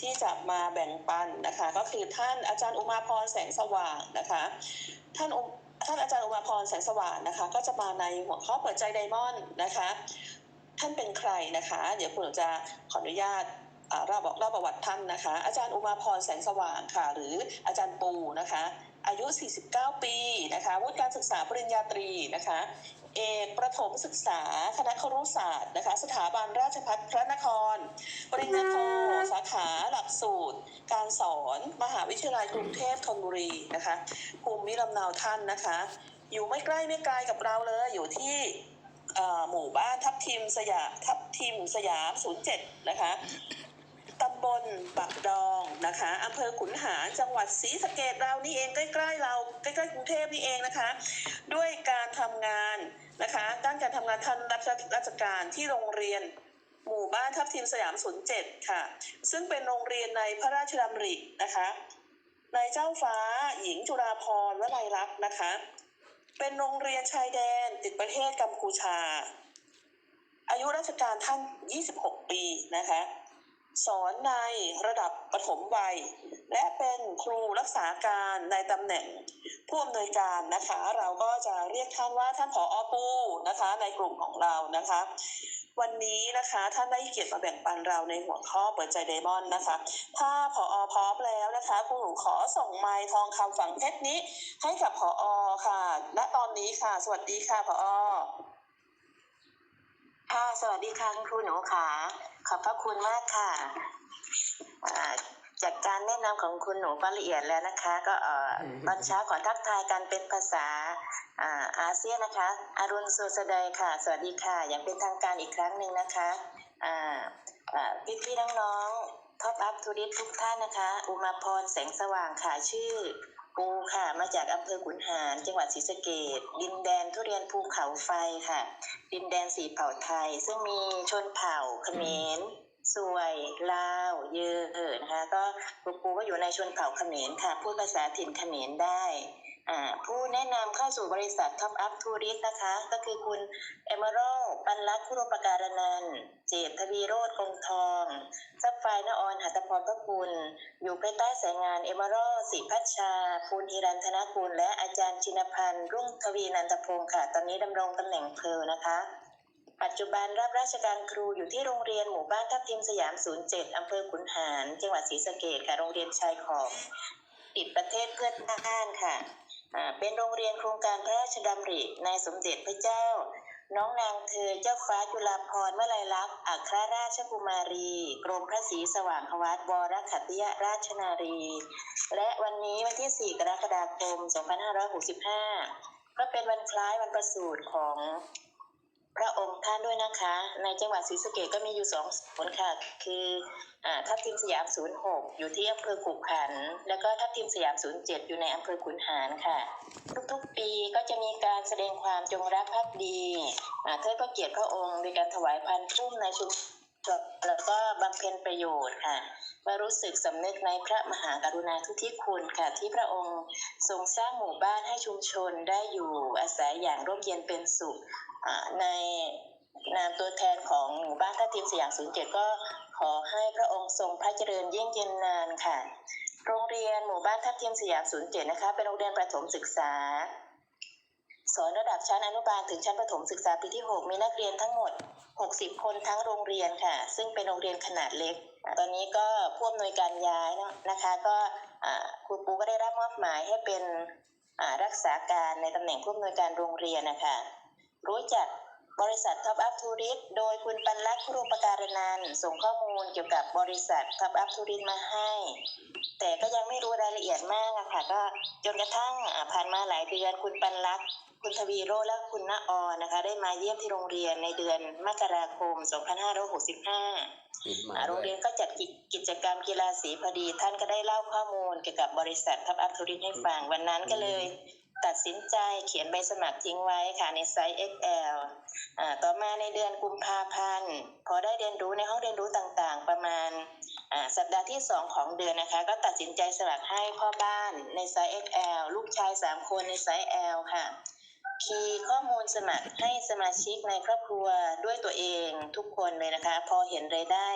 ที่จะมาแบ่งปันนะคะ ก็คือท่านอาจารย์อุมาพรแสงสว่างนะคะ ท่านท่านอาจารย์อุมาพรแสงสว่างนะคะ ก็จะมาในหัวข้อเปิดใจไดมอนด์นะคะ ท่านเป็นใครนะคะ เดี๋ยวคุณหนูจะขออนุญาตอ่าเราบอกเล่าประวัติท่านนะคะ อาจารย์อุมาพรแสงสว่างค่ะ หรืออาจารย์ปูนะคะ อายุ 49 ปีนะคะวุฒิการศึกษาปริญญาตรีนะคะ เอก ถมศึกษา คณะครุศาสตร์นะคะ สถาบันราชภัฏพระนคร ปริญญาโท สาขาหลักสูตร การสอน มหาวิทยาลัยกรุงเทพธนบุรีนะคะ ภูมิลำเนาท่านนะคะ อยู่ไม่ใกล้ไม่ไกลกับเราเลย อยู่ที่หมู่บ้านทับทิมสยามทับทิมสยาม 07 นะคะำบลปักดองนะคะอำเภอขุนหารจังหวัดศรีสะเกดเรานี่เองใกล้ๆเราใกล้ๆกรุงเทพนี่เองนะคะ ด้วยการทำงานนะคะด้านการทำงานท่านรับราชการที่โรงเรียนหมู่บ้านทับทิมสยาม07ค่ะ ซึ่งเป็นโรงเรียนในพระราชดำรินะคะในเจ้าฟ้าหญิงจุฬาภรวลัยลักษณ์นะคะ เป็นโรงเรียนชายแดนติดประเทศกัมพูชา อายุราชการท่าน 26 ปีนะคะ สอนในระดับปฐมวัย และเป็นครูรักษาการในตำแหน่งผู้อำนวยการนะคะ เราก็จะเรียกท่านว่าท่านผออปูนะคะ ในกลุ่มของเรานะคะ วันนี้นะคะท่านได้เกียรติมาแบ่งปันเราในหัวข้อเปิดใจไดมอนด์นะคะ ถ้าผอพร้อมแล้วนะคะคุณหนูขอส่งไมค์ทองคำฝังเพชรนี้ ให้กับผอค่ะ ณตอนนี้ค่ะ สวัสดีค่ะผอ ค่ะ สวัสดีค่ะคุณครูหนูค่ะขอบพระคุณมากค่ะอ่าจากการแนะนำของคุณหนูก็ละเอียดแล้วนะคะ ก็เอ่อตอนเช้าขอทักทายกันเป็นภาษาอ่าอาเซียนนะคะอรุณสุสดยค่ะ สวัสดีค่ะ อย่างเป็นทางการอีกครั้งหนึ่งนะคะอ่าอ่าพี่ๆน้องๆ ท็อปอัพทูริสทุกท่านนะคะ อุมาพรแสงสว่างค่ะ ชื่อปูค่ะ มาจากอำเภอขุนหาร จังหวัดศรีสะเกดดินแดนทุเรียนภูเขาไฟค่ะ ดินแดนสีเผ่าไทย ซึ่งมีชนเผ่าเขมรสวยลาวเยอนะคะ ก็ครูปูก็อยู่ในชนเผ่าเขมรค่ะ พูดภาษาถิ่นเขมรได้อ่าผู้แนะนำเข้าสู่บริษัท Top Up Tourist นะคะ ก็คือคุณเอเมอรั ลปันลักษ์คุโรปการนันเจตทวีโรธกงทองซับไฟนออนหัตพรพระคุณ อยู่ภายใต้สายงานเอมอรัลศิพัชชา ภูลฮิรันธนกุลและอาจารย์ชินพันธ์ รุ่งทวีนันทพงศ์ค่ะ ตอนนี้ดำรงตำแหน่งเพลนะคะ ปัจจุบันรับราชการครูอยู่ที่โรงเรียนหมู่บ้านทับทิมสยาม 07 อำเภอขุนหาร จังหวัดศรีสะเกษค่ะ โรงเรียนชายขอบติดประเทศเพื่อนบ้านค่ะ เป็นโรงเรียนโครงการพระราชดำริในสมเด็จพระเจ้า น้องนางเธอเจ้าฟ้าจุฬาภรณ์วลัยลักษณ์อัครราชกุมารี กรมพระศรีสว่างควัตวรขัตติยราชนารี และวันนี้วันที่ 4 กรกฎาคม 2565 ก็เป็นวันคล้ายวันประสูติของ พระองค์ท่านด้วยนะคะ ในจังหวัดศรีสะเกดก็มีอยู่สองศูนย์ค่ะ คืออทัพทิมสยาม 06 อยู่ที่อำเภอขุขัน แล้วก็ทัพทิมสยาม 07 อยู่ในอำเภอขุนหารค่ะ ทุกๆปีก็จะมีการแสดงความจงรักภักดีเทิดพระเกียรติพระองค์โดยการถวายพันพุ่มในชุม แล้วก็บำเพ็ญประโยชน์ค่ะว่ารู้สึกสำนึกในพระมหากรุณาธิที่คุณค่ะ ที่พระองค์ทรงสร้างหมู่บ้านให้ชุมชนได้อยู่อาศัยอย่างร่มเย็นเป็นสุขในนามตัวแทนของหมู่บ้านท่าทีมสยาม07ก็ขอให้พระองค์ทรงพระเจริญยิ่งยืนนานค่ะ โรงเรียนหมู่บ้านทับทิมสยาม07นะคะ เป็นโรงเรียนประถมศึกษา สอนระดับชั้นอนุบาลถึงชั้นประถมศึกษาปีที่ 6 มีนักเรียนทั้งหมด 60 คนทั้งโรงเรียนค่ะ ซึ่งเป็นโรงเรียนขนาดเล็ก ตอนนี้ก็ผู้อำนวยการย้ายนะคะ ก็ครูปูก็ได้รับมอบหมายให้เป็นรักษาการในตำแหน่งผู้อำนวยการโรงเรียนนะคะ รู้จัก บริษัท Top Up Tourist โดยคุณปันลักษณ์ครูปการนันท์ส่งข้อมูลเกี่ยวกับบริษัท Top Up Tourist มาให้ แต่ก็ยังไม่รู้รายละเอียดมากอะค่ะ ก็จนกระทั่งอ่าผ่านมาหลายเดือนคุณปันลักษณ์คุณทวีโรจน์และคุณณออนะคะ ได้มาเยี่ยมที่โรงเรียนในเดือนมกราคม 2565ปิดมาอ่าโรด้งวยเรียนก็จัดกิจกิจกรรมกีฬาสีพอดี ท่านก็ได้เล่าข้อมูลเกี่ยวกับบริษัททับอัพทูริสให้ฟังวันนั้นก็เลย ตัดสินใจเขียนใบสมัครทิ้งไว้ค่ะในไซส์ XL อ่าต่อมาในเดือนกุมภาพันธ์พอได้เรียนรู้ในห้องเรียนรู้ต่างๆ ประมาณอ่าสัปดาห์ที่ 2 ของเดือนนะคะ ก็ตัดสินใจสมัครให้พ่อบ้านในไซส์ XL ลูกชาย 3 คนในไซส์ L ค่ะ คีย์ข้อมูลสมัครให้สมาชิกในครอบครัวด้วยตัวเองทุกคนเลยนะคะ พอเห็นรายได้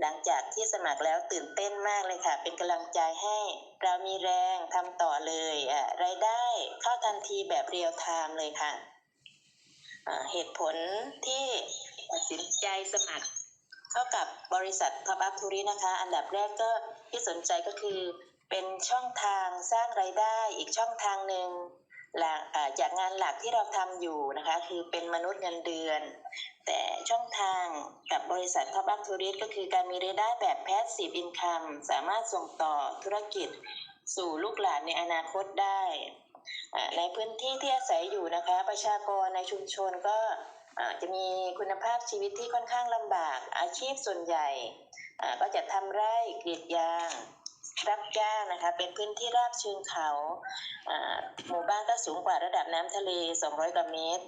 หลังจากที่สมัครแล้วตื่นเต้นมากเลยค่ะ เป็นกำลังใจให้เรามีแรงทำต่อเลยอะรายได้เข้าทันทีแบบเรียลไทม์เลยค่ะเหตุผลที่ตัดสินใจสมัคร เข้ากับบริษัท Top Up Tourist นะคะ อันดับแรกก็ที่สนใจก็คือเป็นช่องทางสร้างไรายได้อีกช่องทางหนึ่ง จากงานหลักที่เราทำอยู่นะคะ คือเป็นมนุษย์เงินเดือน แต่ช่องทางกับบริษัท Top Up Tourist ก็คือการมีรายได้แบบ Passive Income สามารถส่งต่อธุรกิจสู่ลูกหลานในอนาคตได้ในพื้นที่ที่อาศัยอยู่นะคะ ประชากรในชุมชนก็จะมีคุณภาพชีวิตที่ค่อนข้างลำบากอาชีพส่วนใหญ่ก็จะทำไร่กรีดยาง รับจ้านะคะเป็นพื้นที่ราบเชิงเขาหมู่บ้านก็สูงกว่าระดับน้ำทะเล 200 กว่าเมตร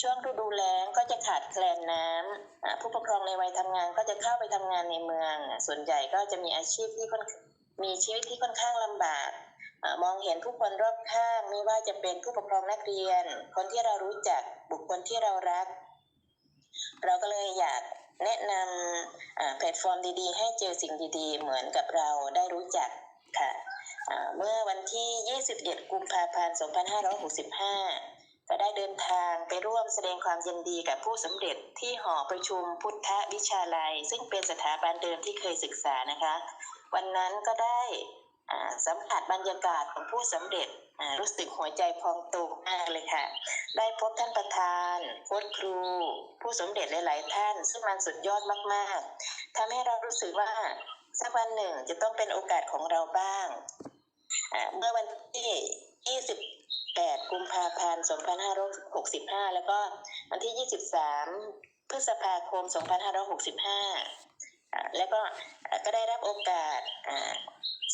ช่วงฤดูแล้งก็จะขาดแคลนน้ำอ่าผู้ปกครองในวัยทำงานก็จะเข้าไปทำงานในเมือง ส่วนใหญ่ก็จะมีอาชีพที่ค่อนมีชีวิตที่ค่อนข้างลำบากอมองเห็นผู้คนรอบข้างไม่ว่าจะเป็นผู้ปกครองนักเรียน คนที่เรารู้จักบุคคลที่เรารัก เราก็เลยอยาก แนะนำแพลตฟอร์มดีๆ ให้เจอสิ่งดีๆ เหมือนกับเราได้รู้จักค่ะเมื่อวันที่21กุมภาพันธ์ 2565 ก็ได้เดินทางไปร่วมแสดงความยินดีกับผู้สำเร็จที่หอประชุมพุทธวิชาลัย ซึ่งเป็นสถาบันเดิมที่เคยศึกษานะคะ วันนั้นก็ได้ สัมผัสบรรยากาศของผู้สำเร็จอ่ารู้สึกหัวใจพองโตมากเลยค่ะ ได้พบท่านประธานโค้ชครู ผู้สำเร็จหลาย ๆ ท่าน ซึ่งมันสุดยอดมาก ๆทำให้เรารู้สึกว่าสักวันหนึ่งจะต้องเป็นโอกาสของเราบ้างอ่าเมื่อวันที่ 28 กุมภาพันธ์ 2565 แล้วก็วันที่ 23 พฤษภาคม 2565อ่าแล้วก็ก็ได้รับโอกาสอ่า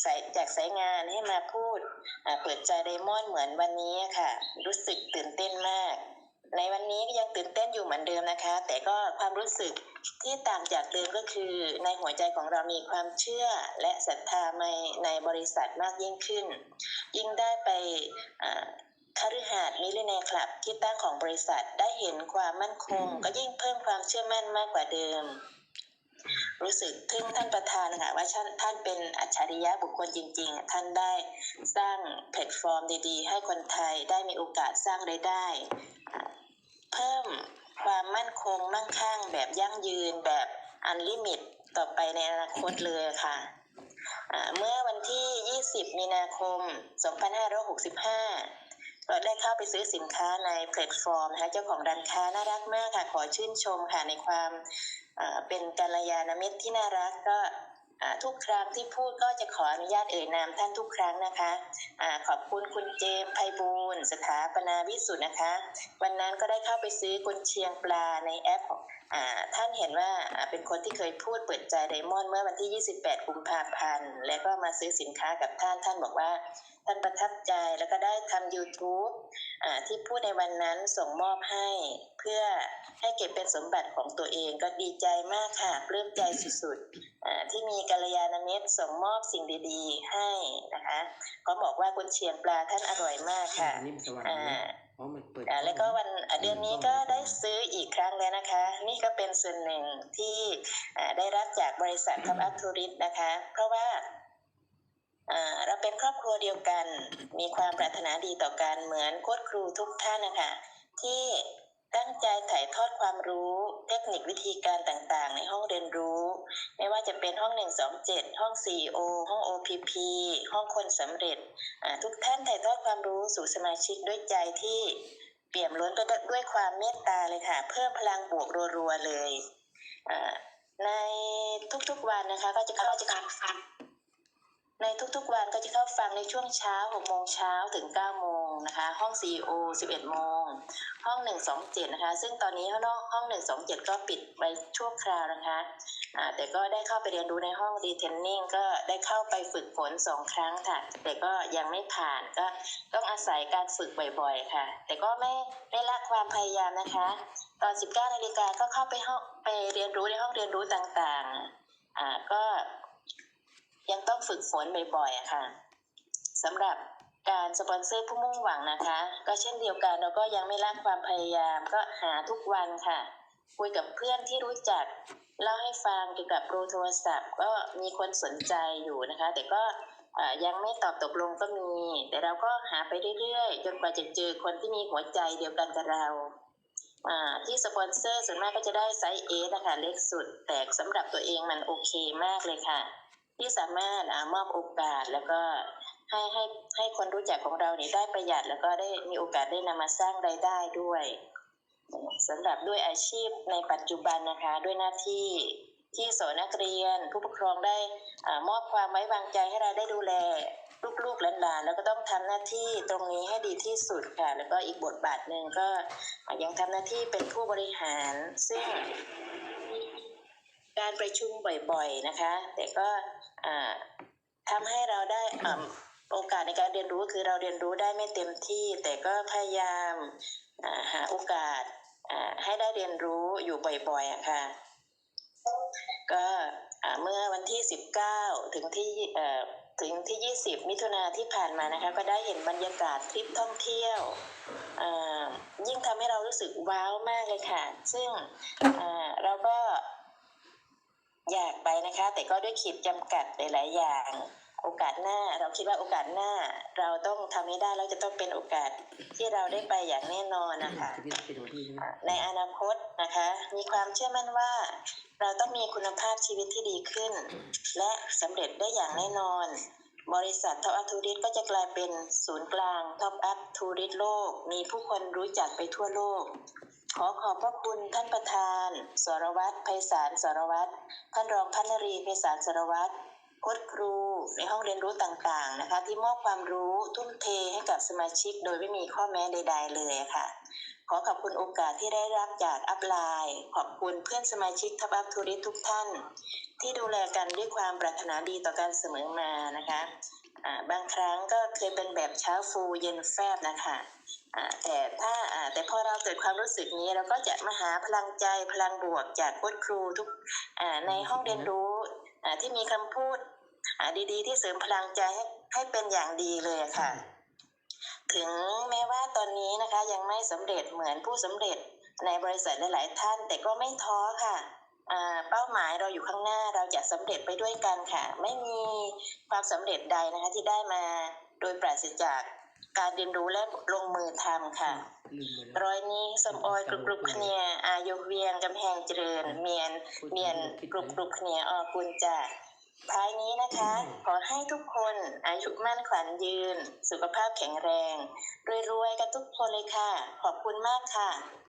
สายจากสายงานให้มาพูดอ่าเปิดใจไดมอนด์เหมือนวันนี้ค่ะ รู้สึกตื่นเต้นมาก ในวันนี้ก็ยังตื่นเต้นอยู่เหมือนเดิมนะคะ แต่ก็ความรู้สึกที่ต่างจากเดิมก็คือ ในหัวใจของเรามีความเชื่อและศรัทธาในในบริษัทมากยิ่งขึ้น ยิ่งได้ไปอ่าคฤหาสน์มิลเลนเนคลับที่ตั้งของบริษัทได้เห็นความมั่นคง ก็ยิ่งเพิ่มความเชื่อมั่นมากกว่าเดิม รู้สึกทึ่งท่านประธานค่ะว่าท่านท่านเป็นอัจฉริยะบุคคลจริง ๆ ท่านได้สร้างแพลตฟอร์มดีๆ ให้คนไทยได้มีโอกาสสร้างรายได้ เพิ่มความมั่นคงมั่งคั่งแบบยั่งยืนแบบอันลิมิตต่อไปในอนาคตเลยค่ะ เมื่อวันที่ 20 มีนาคม 2565เรา ได้เข้าไปซื้อสินค้าในแพลตฟอร์มนะคะเจ้าของร้านค้าน่ารักมากค่ะ ขอชื่นชมค่ะในความเป็นกัลยาณมิตรที่น่ารักก็ทุกครั้งที่พูดก็จะขออนุญาตเอ่ยนามท่านทุกครั้งนะคะอาขอบคุณคุณเจมส์ไพบูลสถาปนาวิสุทธ์นะคะ วันนั้นก็ได้เข้าไปซื้อกุนเชียงปลาในแอปของท่านเห็นว่าอ่าเป็นคนที่เคยพูดเปิดใจไดมอนด์เมื่อวันที่ 28 กุมภาพันธ์ แล้วก็มาซื้อสินค้ากับท่านท่านบอกว่าท่านประทับใจแล้วก็ได้ทำ YouTube อ่าที่พูดในวันนั้นส่งมอบให้ เพื่อให้เก็บเป็นสมบัติของตัวเองก็ดีใจมากค่ะปลื้มใจสุดๆอ่าที่มีกัลยาณมิตรส่งมอบสิ่งดีๆให้นะคะก็บอกว่ากุนเชียงปลาท่านอร่อยมากค่ะอันนี้มันสว่างอ่านะเพราะมันเปิดอ่าแล้วก็วันอ่าเดือนนี้ก็ได้ซื้ออีกครั้งแล้วนะคะ นี่ก็เป็นส่วนหนึ่งที่อ่าได้รับจากบริษัททับอัพทูริสนะคะ เพราะว่าอ่า เราเป็นครอบครัวเดียวกัน มีความปรารถนาดีต่อกันเหมือนโค้ชครูทุกท่านนะคะที่ตั้งใจถ่ายทอดความรู้เทคนิควิธีการต่างๆ ในห้องเรียนรู้ ไม่ว่าจะเป็นห้อง 127 ห้อง CEO ห้อง OPP ห้องคนสำเร็จ ทุกท่านถ่ายทอดความรู้สู่สมาชิกด้วยใจที่เปี่ยมล้นไปด้วยความเมตตาเลยค่ะ เพิ่มพลังบวกรัวๆเลย ในทุกๆวันนะคะก็จะเข้าจะการฟัง ในทุกๆวันก็จะเข้าฟังในช่วงเช้า6โมงเช้าถึง9โมงนะคะ ห้อง CEO 11โมง ห้อง 127 นะคะ ซึ่งตอนนี้ห้องห้อง 127 ก็ปิดไปชั่วคราวนะคะอ่าแต่ก็ได้เข้าไปเรียนรู้ในห้องรีเทนนิ่งก็ได้เข้าไปฝึกฝนสองครั้งค่ะ แต่ก็ยังไม่ผ่านก็ต้องอาศัยการฝึกบ่อยๆ ค่ะ แต่ก็ไม่ไม่ละความพยายามนะคะ ตอน 19นาฬิกาก็เข้าไปห้องไปเรียนรู้ในห้องเรียนรู้ต่างๆ อ่าก็ ยังต้องฝึกฝนบ่อยๆอะค่ะสำหรับการสปอนเซอร์ผู้มุ่งหวังนะคะ ก็เช่นเดียวกันเราก็ยังไม่ละความพยายามก็หาทุกวันค่ะ คุยกับเพื่อนที่รู้จัก เล่าให้ฟังเกี่ยวกับโปรโทรศัพท์ ก็มีคนสนใจอยู่นะคะ แต่ก็ยังไม่ตอบตกลงก็มี แต่เราก็หาไปเรื่อยๆ จนกว่าจะเจอคนที่มีหัวใจเดียวกันกับเราอ่าที่สปอนเซอร์ส่วนมากก็จะได้ไซส์เอนะคะเล็กสุด แต่สำหรับตัวเองมันโอเคมากเลยค่ะ ที่สามารถอมอบโอกาสแล้วก็ให้ให้ให้คนรู้จักของเราเนี่ยได้ประหยัด แล้วก็ได้มีโอกาสได้นำมาสร้างรายได้ด้วยสำหรับด้วยอาชีพในปัจจุบันนะคะด้วยหน้าที่ที่สอนนักเรียน ผู้ปกครองได้อมอบความไว้วางใจให้เราได้ดูแลลูกๆหลานๆแล้วก็ต้องทำหน้าที่ตรงนี้ให้ดีที่สุดค่ะ แล้วก็อีกบทบาทหนึ่งก็ยังทำหน้าที่เป็นผู้บริหาร ซึ่ง การประชุมบ่อยๆนะคะ แต่ก็ทำให้เราได้โอกาสในการเรียนรู้คือเราเรียนรู้ได้ไม่เต็มที่ แต่ก็พยายามหาโอกาสให้ได้เรียนรู้อยู่บ่อยๆอะค่ะก็เมื่อวันที่ 19 ถึงที่ถึงที่ 20 มิถุนาที่ผ่านมานะคะ ก็ได้เห็นบรรยากาศทริปท่องเที่ยวยิ่งทำให้เรารู้สึกว้าวมากเลยค่ะ ซึ่งเราก็ อยากไปนะคะ แต่ก็ด้วยขีดจำกัดหลาย ๆ อย่าง โอกาสหน้าเราคิดว่าโอกาสหน้า เราต้องทำให้ได้แล้วจะต้องเป็นโอกาสที่เราได้ไปอย่างแน่นอนนะคะในอนาคตนะคะ มีความเชื่อมั่นว่า เราต้องมีคุณภาพชีวิตที่ดีขึ้น และสำเร็จได้อย่างแน่นอน บริษัทท็อปอัพทูริสก็จะกลายเป็นศูนย์กลางท็อปอัพทูริสโลก มีผู้คนรู้จักไปทั่วโลก ขอขอบพระคุณท่านประธาน สรวัตรไพศาลสรวัตรท่านรองพันนรีไพศาลสรวัตรโค้ชครูในห้องเรียนรู้ต่างๆนะคะ ที่มอบความรู้ทุ่มเทให้กับสมาชิก โดยไม่มีข้อแม้ใด ๆ เลยค่ะ ขอขอบคุณโอกาสที่ได้รับจากอัพไลน์ขอบคุณเพื่อนสมาชิกทับอัพทูริสทุกท่าน ที่ดูแลกันด้วยความปรารถนาดีต่อกันเสมอมานะคะอ่าบางครั้งก็เคยเป็นแบบเช้าฟูเย็นแฟบนะคะ แต่ถ้าอ่าแต่พอเราเกิดความรู้สึกนี้เราก็จะมาหาพลังใจพลังบวกจากโค้ชครูทุกอ่าในห้องเรียนรู้อ่าที่มีคำพูดอ่าดีๆ ที่เสริมพลังใจให้ให้เป็นอย่างดีเลยค่ะ ถึงแม้ว่าตอนนี้นะคะยังไม่สำเร็จเหมือนผู้สำเร็จในบริษัทหลายๆท่าน แต่ก็ไม่ท้อค่ะอ่าเป้าหมายเราอยู่ข้างหน้าเราจะสำเร็จไปด้วยกันค่ะ ไม่มีความสำเร็จใดนะคะที่ได้มาโดยปราศจาก การเรียนรู้และลงมือทำค่ะรอยนี้สมออยกรุบกรุบคะเนียอายกเวียงกำแพงเจริญ เมียนเมียนกรุบกรุบคะเนียออกุลจ่าท้ายนี้นะคะ ขอให้ทุกคนอายุมั่นขวัญยืน สุขภาพแข็งแรง รวยๆ กันทุกคนเลยค่ะ ขอบคุณมากค่ะ